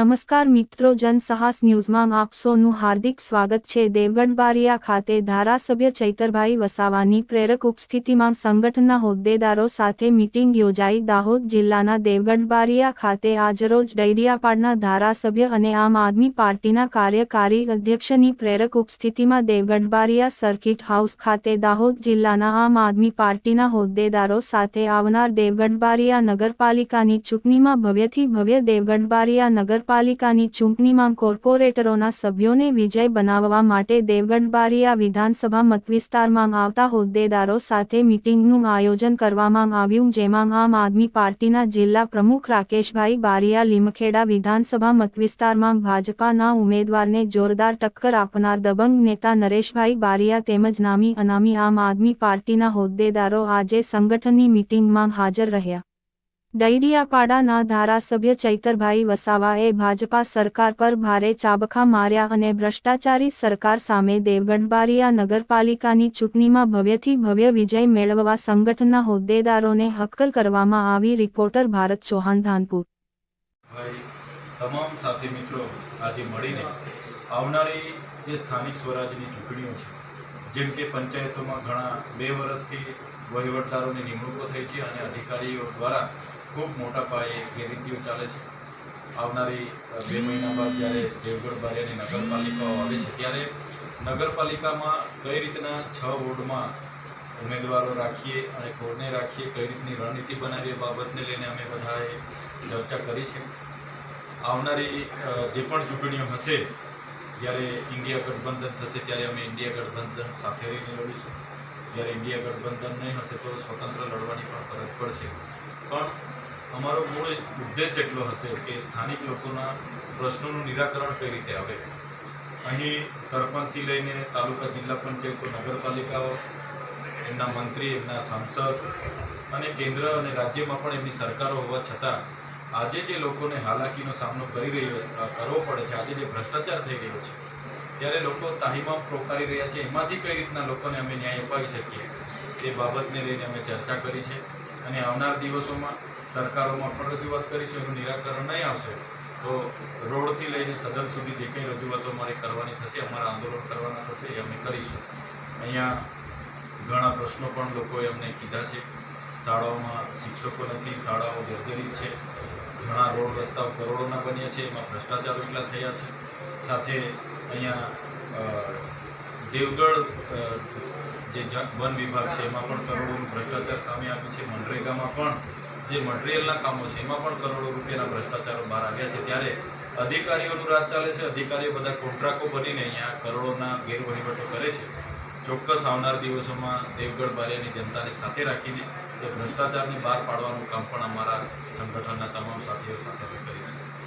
નમસ્કાર મિત્રો જનસાહસ ન્યૂઝમાં આપ સૌનું હાર્દિક સ્વાગત છે. દેવગઢ બારિયા ખાતે ધારાસભ્ય ચૈતરભાઈ વસાવાની પ્રેરક ઉપસ્થિતિમાં સંગઠનના હોદ્દેદારો સાથે મીટિંગ યોજાઈ. દાહોદ જિલ્લાના દેવગઢ બારિયા ખાતે આજરોજ ડૈરિયાપાડના ધારાસભ્ય અને આમ આદમી પાર્ટીના કાર્યકારી અધ્યક્ષની પ્રેરક ઉપસ્થિતિમાં દેવગઢ બારિયા સર્કિટ હાઉસ ખાતે દાહોદ જિલ્લાના આમ આદમી પાર્ટીના હોદ્દેદારો સાથે આવનાર દેવગઢ બારિયા નગરપાલિકાની ચૂંટણીમાં ભવ્યથી ભવ્ય દેવગઢ બારિયા નગરપાલિકાની ચૂંટણીમાં કોર્પોરેટરોના સભ્યોને વિજય બનાવવા માટે દેવગઢ બારિયા વિધાનસભા મતવિસ્તારમાં આવતા હોદ્દેદારો સાથે મિટિંગનું આયોજન કરવામાં આવ્યું, જેમાં આમ આદમી પાર્ટીના જિલ્લા પ્રમુખ રાકેશભાઈ બારિયા લીમખેડા વિધાનસભા મતવિસ્તારમાં ભાજપાના ઉમેદવારને જોરદાર ટક્કર આપનાર દબંગ નેતા નરેશભાઈ બારિયા તેમજ નામી અનામી આમ આદમી પાર્ટીના હોદ્દેદારો આજે સંગઠનની મિટિંગમાં હાજર રહ્યા. ડૈડિયાપાડાના ધારાસભ્ય ચૈતરભાઈ વસાવાએ ભાજપા સરકાર પર ભારે ચાબખા માર્યા અને ભ્રષ્ટાચારી સરકાર સામે દેવગઢબારિયા નગરપાલિકાની ચૂંટણીમાં ભવ્યથી ભવ્ય વિજય મેળવવા સંગઠનના હોદ્દેદારોને હક્કલ કરવામાં આવી રિપોર્ટર ભારત ચૌહાણ ધાનપુર. તમામ સાથી મિત્રો આજે મળીને આવનારી જે સ્થાનિક સ્વરાજની ચૂંટણીઓ છે, જેમ કે પંચાયતોમાં ઘણા બે વર્ષથી વહીવટદારોની નિમણૂકો થઈ છે અને અધિકારીઓ દ્વારા ખૂબ મોટા પાયે ગેરરીતિઓ ચાલે છે. આવનારી બે મહિના બાદ જ્યારે દેવગઢ બારિયાની નગરપાલિકાઓ આવે છે, ત્યારે નગરપાલિકામાં કઈ રીતના છ વોર્ડમાં ઉમેદવારો રાખીએ અને કોને રાખીએ, કઈ રીતની રણનીતિ બનાવીએ બાબતને લઈને અમે બધાએ ચર્ચા કરી છે. આવનારી જે પણ ચૂંટણીઓ હશે, જ્યારે ઇન્ડિયા ગઠબંધન થશે, ત્યારે અમે ઇન્ડિયા ગઠબંધન સાથે રહીને લડીશું. જ્યારે ઇન્ડિયા ગઠબંધન નહીં હશે, તો સ્વતંત્ર લડવાની પણ ફરજ પડશે. પણ અમારો મૂળ ઉદ્દેશ એટલો હશે કે સ્થાનિક લોકોના પ્રશ્નોનું નિરાકરણ કઈ રીતે આવે? અહીં સરપંચથી લઈને તાલુકા જિલ્લા પંચાયતો, નગરપાલિકાઓ, એમના મંત્રી, એમના સાંસદ અને કેન્દ્ર અને રાજ્યમાં પણ એમની સરકારો હોવા છતાં આજે જે લોકોને હાલાકીનો સામનો કરી રહ્યો કરવો પડે છે, આજે જે ભ્રષ્ટાચાર થઈ રહ્યો છે, ત્યારે લોકો તાહીમાં પ્રોકારી રહ્યા છે, એમાંથી કઈ રીતના લોકોને અમે ન્યાય અપાવી શકીએ? તે બાબતને લઈને અમે ચર્ચા કરી છે અને આવનાર દિવસોમાં સરકારોમાં પણ રજૂઆત કરીશું એનું નિરાકરણ નહીં આવશે, તો રોડથી લઈને સદન સુધી જે કંઈ રજૂઆતો અમારે કરવાની થશે, અમારા આંદોલન કરવાના થશે, એ અમે કરીશું. અહીંયા ઘણા પ્રશ્નો પણ લોકોએ અમને કીધા છે. શાળાઓમાં શિક્ષકો નથી, શાળાઓ જર્જરિત છે. ઘણા રોડ રસ્તાઓ કરોડોના બન્યા છે, એમાં ભ્રષ્ટાચારો એટલા થયા છે. સાથે અહીંયા દેવગઢ જે વન વિભાગ છે, એમાં પણ કરોડોનું ભ્રષ્ટાચાર સામે આવ્યું છે. મનરેગામાં પણ જે મટીરિયલના કામો છે, એમાં પણ કરોડો રૂપિયાના ભ્રષ્ટાચારો બહાર આવ્યા છે. ત્યારે અધિકારીઓનું રાજ ચાલે છે, અધિકારીઓ બધા કોન્ટ્રાક્ટો બનીને અહીંયા કરોડોના ગેરવહીવટો કરે છે. ચોક્કસ આવનાર દિવસોમાં દેવગઢ બારિયાની જનતાને સાથે રાખીને એ ભ્રષ્ટાચારને બહાર પાડવાનું કામ પણ અમારા સંગઠનના તમામ સાથીઓ સાથે અમે કરીશું.